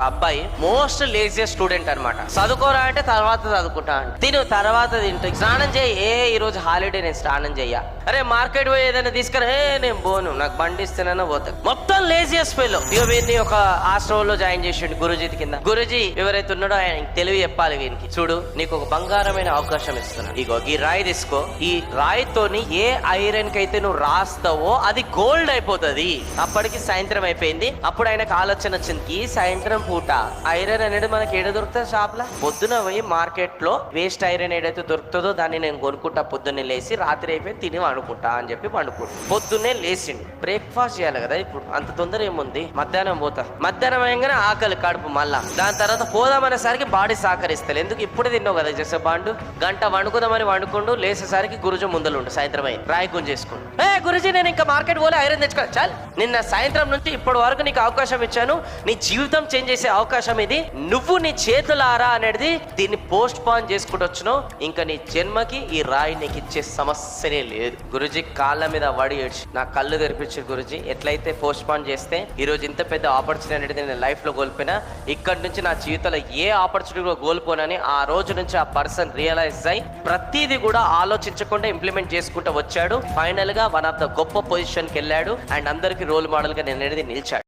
అబ్బాయి most లేజియస్ student అన్నమాట. చదువుకోరా అంటే తర్వాత చదువుకుంటా అంటే. తిను తర్వాత తింటూ. స్నానం చేయి. ఏ ఈ రోజు హాలిడే నేను స్నానం చెయ్య. అరే మార్కెట్ పోయి ఏదైనా తీసుకురా. ఏ నేను పోను. నాకు బండి ఇస్తేనైనా పోతా మొత్తం లేజియస్ ఫెలో. ఇక వీరిని ఒక ఆశ్రమంలో జాయిన్ చేసిండు గురుజీ కింద. గురుజీ ఎవరైతే ఉన్నాడో ఆయన తెలివి చెప్పాలి వీనికి. చూడు నీకు ఒక బంగారమైన అవకాశం ఇస్తున్నాను ఇగో ఈ రాయి తీసుకో. ఈ రాయితోని ఏ ఐరన్కి అయితే నువ్వు రాస్తావో అది గోల్డ్ అయిపోతుంది. అప్పటికి సాయంత్రం అయిపోయింది. అప్పుడు ఆయనకు ఆలోచన వచ్చింది. ఈ సాయంత్రం పూట ఐరన్ అనేది మనకి ఏడ దొరుకుతుంది షాప్లో పొద్దున పోయి మార్కెట్లో వేస్ట్ ఐరన్ ఏదైతే దొరుకుతుందో దాన్ని నేను కొనుక్కుంటా పొద్దున్నే లేచి రాత్రి అయిపోయి తిని వండుకుంటా అని చెప్పి పండుకుంటా పొద్దున్నే లేచిండు. బ్రేక్ఫాస్ట్ చేయాలి కదా ఇప్పుడు. అంత తొందర ఏముంది? మధ్యాహ్నం పోతా. మధ్యాహ్నం అయ్యంగానే ఆకలి కడుపు మళ్ళా. దాని తర్వాత పోదామనేసరికి బాడీ సహకరిస్తారు ఎందుకు ఇప్పుడే తిన్నావు కదా చేసే బాండు? గంట వండుకుందామని వండుకుండు లేచేసరికి గురుజు ముందలుండు సాయంత్రం అయ్యి. రాయి గుంజేసుకోండు ఏ గురుజీ నేను ఇంకా మార్కెట్ పోలే ఐరన్ తెచ్చుకోవాలి చాలు. నిన్న సాయంత్రం నుంచి ఇప్పటి వరకు నీకు అవకాశం ఇచ్చాను. నీ జీవితం చేంజ్ చేసే అవకాశం ఇది. నువ్వు నీ చేతులారా అనేది దీన్ని పోస్ట్ పాన్ చేసుకుంటూ వచ్చినావు ఇంకా నీ జన్మకి ఈ రాయి నీకు ఇచ్చే సమస్యనే లేదు. గురుజీ కాళ్ళ మీద వడి ఏడ్చి నా కళ్ళు తెరిపించు గురుజీ. ఎట్లయితే పోస్ట్ పాన్ చేస్తే ఈ రోజు ఇంత పెద్ద ఆపర్చునిటీ అనేది నేను లైఫ్లో కోల్పోయినా ఇక్కడ నుంచి నా జీవితంలో ఏ ఆపర్చునిటీ కూడా కోల్పోనని ఆ రోజు నుంచి ఆ పర్సన్ రియలైజ్ అయి ప్రతిదీ కూడా ఆలోచించకుండా ఇంప్లిమెంట్ చేసుకుంటూ వచ్చాడు. ఫైనల్గా వన్ ఆఫ్ ద గొప్ప పొజిషన్కి వెళ్ళాడు. అండ్ అందరికి రోల్ మోడల్గా నేను అనేది నిలిచాడు.